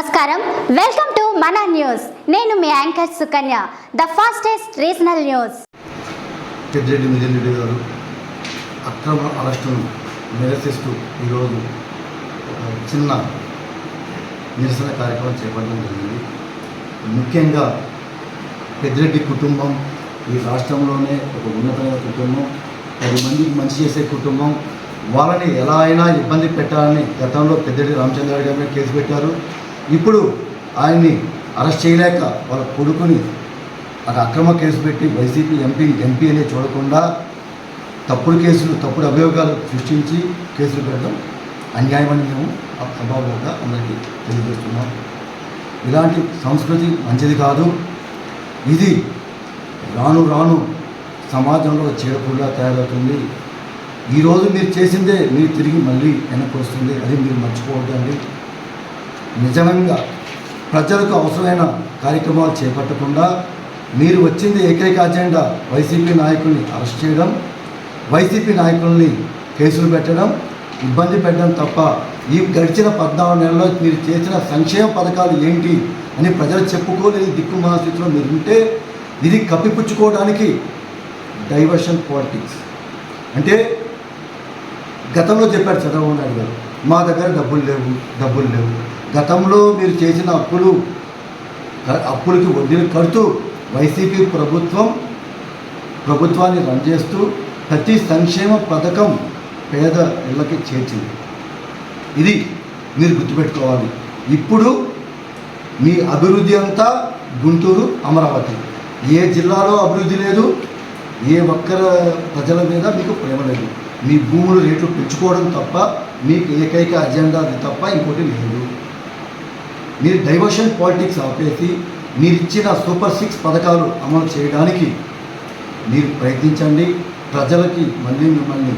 నమస్కారం. Welcome to మన news నేను మీ anchor Sukanya the fastest regional news Peddireddy Mithun గారు అక్రమ అరెస్టును నిరసిస్తూ ఈరోజు ఒక చిన్న నిరసన కార్యక్రమం చేపట్టడం జరిగింది. ముఖ్యంగా పెద్దిరెడ్డి కుటుంబం ఈ రాష్ట్రంలోనే ఒక ఉన్నతమైన కుటుంబం పది మందికి మంచి చేసే కుటుంబం వాళ్ళని ఎలా అయినా ఇబ్బంది పెట్టాలని గతంలో పెద్దడి రామచంద్ర గారి మీద కేసు పెట్టారు. ఇప్పుడు ఆయన్ని అరెస్ట్ చేయలేక వాళ్ళ కొడుకుని అది అక్రమ కేసు పెట్టి వైసీపీ ఎంపీ ఎంపీ అనే చూడకుండా తప్పుడు కేసులు తప్పుడు అభియోగాలు సృష్టించి కేసులు పెట్టడం అన్యాయమని మేము అభావంగా అందరికీ తెలియజేస్తున్నాం. ఇలాంటి సంస్కృతి మంచిది కాదు. ఇది రాను రాను సమాజంలో చీడపుల్లా తయారవుతుంది. ఈరోజు మీరు చేసిందే మీరు తిరిగి మళ్ళీ వెనక్కి వస్తుంది. అది మీరు మర్చిపోవద్దండి. నిజంగా ప్రజలకు అవసరమైన కార్యక్రమాలు చేపట్టకుండా మీరు వచ్చింది ఏకైక అజెండా వైసీపీ నాయకుల్ని అరెస్ట్ చేయడం వైసీపీ నాయకుల్ని కేసులు పెట్టడం ఇబ్బంది పెట్టడం తప్ప ఈ గడిచిన పద్నాలుగు నెలల్లో మీరు చేసిన సంక్షేమ పథకాలు ఏంటి అని ప్రజలు చెప్పుకోలేని దిక్కు స్థితిలో మీరు ఉంటే ఇది కప్పిపుచ్చుకోవడానికి డైవర్షన్ పాలిటిక్స్. అంటే గతంలో చెప్పారు చంద్రబాబు నాయుడు గారు మా దగ్గర డబ్బులు లేవు డబ్బులు లేవు. గతంలో మీరు చేసిన అప్పులు అప్పులకి వడ్డీలు కడుతూ వైసీపీ ప్రభుత్వం ప్రభుత్వాన్ని రన్ చేస్తూ ప్రతి సంక్షేమ పథకం పేద ఇళ్ళకి చేర్చింది. ఇది మీరు గుర్తుపెట్టుకోవాలి. ఇప్పుడు మీ అభివృద్ధి అంతా గుంటూరు అమరావతి. ఏ జిల్లాలో అభివృద్ధి లేదు ఏ ఒక్కర ప్రజల మీద మీకు ప్రేమ లేదు. మీ భూములు రేట్లు పెంచుకోవడం తప్ప మీకు ఏకైక అజెండా అది తప్ప ఇంకోటి లేదు. మీరు డైవర్షన్ పాలిటిక్స్ ఆపేసి మీరిచ్చిన సూపర్ సిక్స్ పథకాలు అమలు చేయడానికి మీరు ప్రయత్నించండి. ప్రజలకి మళ్ళీ మిమ్మల్ని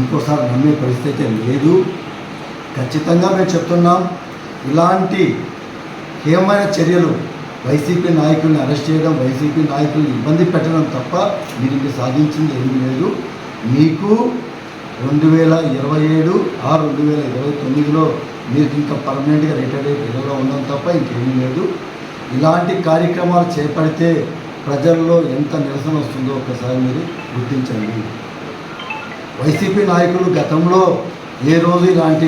ఇంకోసారి నమ్మే పరిస్థితి లేదు. ఖచ్చితంగా మేము చెప్తున్నాం ఇలాంటి హేమైన చర్యలు వైసీపీ నాయకుల్ని అరెస్ట్ చేయడం వైసీపీ నాయకుల్ని ఇబ్బంది పెట్టడం తప్ప మీరు సాధించింది ఏమీ లేదు. మీకు రెండు వేల ఇరవై ఏడు ఆ రెండు వేల ఇరవై తొమ్మిదిలో మీరు ఇంకా పర్మనెంట్గా రిటైర్ అయ్యి పిల్లలు ఉండడం తప్ప ఇంకేమీ లేదు. ఇలాంటి కార్యక్రమాలు చేపడితే ప్రజల్లో ఎంత నిరసన వస్తుందో ఒకసారి మీరు గుర్తించండి. వైసీపీ నాయకులు గతంలో ఏ రోజు ఇలాంటి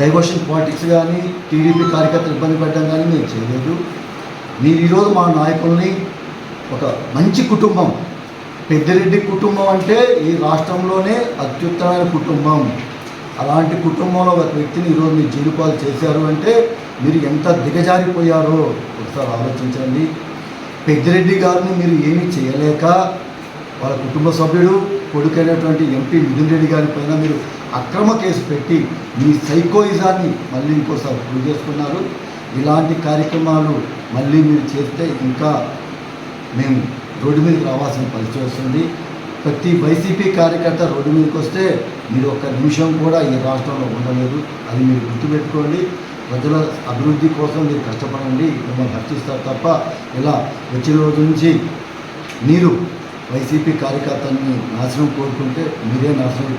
డైవర్షన్ పాలిటిక్స్ కానీ టీడీపీ కార్యకర్తలు ఇబ్బంది పెట్టడం కానీ మేము చేయలేదు. మీరు ఈరోజు మా నాయకుల్ని ఒక మంచి కుటుంబం పెద్దిరెడ్డి కుటుంబం అంటే ఈ రాష్ట్రంలోనే అత్యుత్తమైన కుటుంబం. అలాంటి కుటుంబంలో ఒక వ్యక్తిని ఈరోజు మీరు జీలుపాలు చేశారు అంటే మీరు ఎంత దిగజారిపోయారో ఒకసారి ఆలోచించండి. పెద్దిరెడ్డి గారిని మీరు ఏమీ చేయలేక వాళ్ళ కుటుంబ సభ్యుడు కొడుకైనటువంటి ఎంపీ మిథున్ రెడ్డి గారి పైన మీరు అక్రమ కేసు పెట్టి మీ సైకోయిజాన్ని మళ్ళీ ఇంకోసారి ప్రూవ్ చేసుకున్నారు. ఇలాంటి కార్యక్రమాలు మళ్ళీ మీరు చేస్తే ఇంకా మేము రోడ్డు మీదకి రావాల్సిన పరిస్థితి వస్తుంది. ప్రతి వైసీపీ కార్యకర్త రోడ్డు మీదకి వస్తే మీరు ఒక్క నిమిషం కూడా ఈ రాష్ట్రంలో ఉండలేదు. అది మీరు గుర్తుపెట్టుకోండి. ప్రజల అభివృద్ధి కోసం మీరు కష్టపడండి. మిమ్మల్ని హర్షిస్తారు తప్ప ఇలా వచ్చిన రోజు నుంచి మీరు వైసీపీ కార్యకర్తని నాశనం కోరుకుంటే మీరే నాశనం